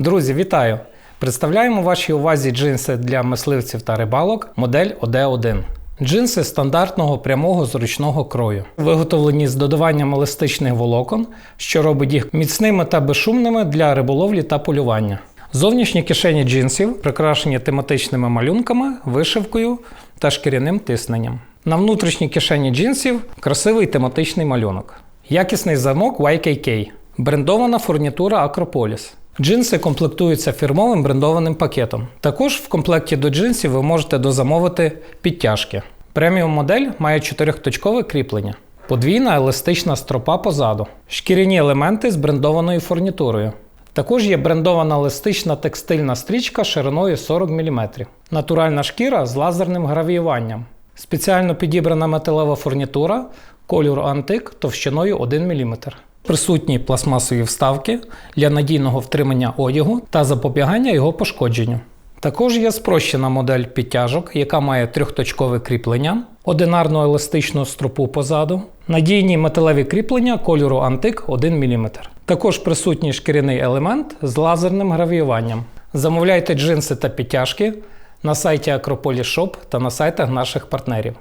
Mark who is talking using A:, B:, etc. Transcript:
A: Друзі, вітаю! Представляємо вашій увазі джинси для мисливців та рибалок модель OD1. Джинси стандартного прямого зручного крою, виготовлені з додаванням еластичних волокон, що робить їх міцними та безшумними для риболовлі та полювання. Зовнішні кишені джинсів прикрашені тематичними малюнками, вишивкою та шкіряним тисненням. На внутрішній кишені джинсів красивий тематичний малюнок. Якісний замок YKK, брендована фурнітура Acropolis. Джинси комплектуються фірмовим брендованим пакетом. Також в комплекті до джинсів ви можете дозамовити підтяжки. Преміум модель має чотирьохточкове кріплення, подвійна еластична стропа позаду, шкіряні елементи з брендованою фурнітурою. Також є брендована еластична текстильна стрічка шириною 40 мм, натуральна шкіра з лазерним гравіюванням, спеціально підібрана металева фурнітура кольору антик товщиною 1 мм. Присутні пластмасові вставки для надійного втримання одягу та запобігання його пошкодженню. Також є спрощена модель підтяжок, яка має трьохточкове кріплення, одинарну еластичну струпу позаду, надійні металеві кріплення кольору антик 1 мм. Також присутній шкіряний елемент з лазерним гравіюванням. Замовляйте джинси та підтяжки на сайті Acropolis Shop та на сайтах наших партнерів.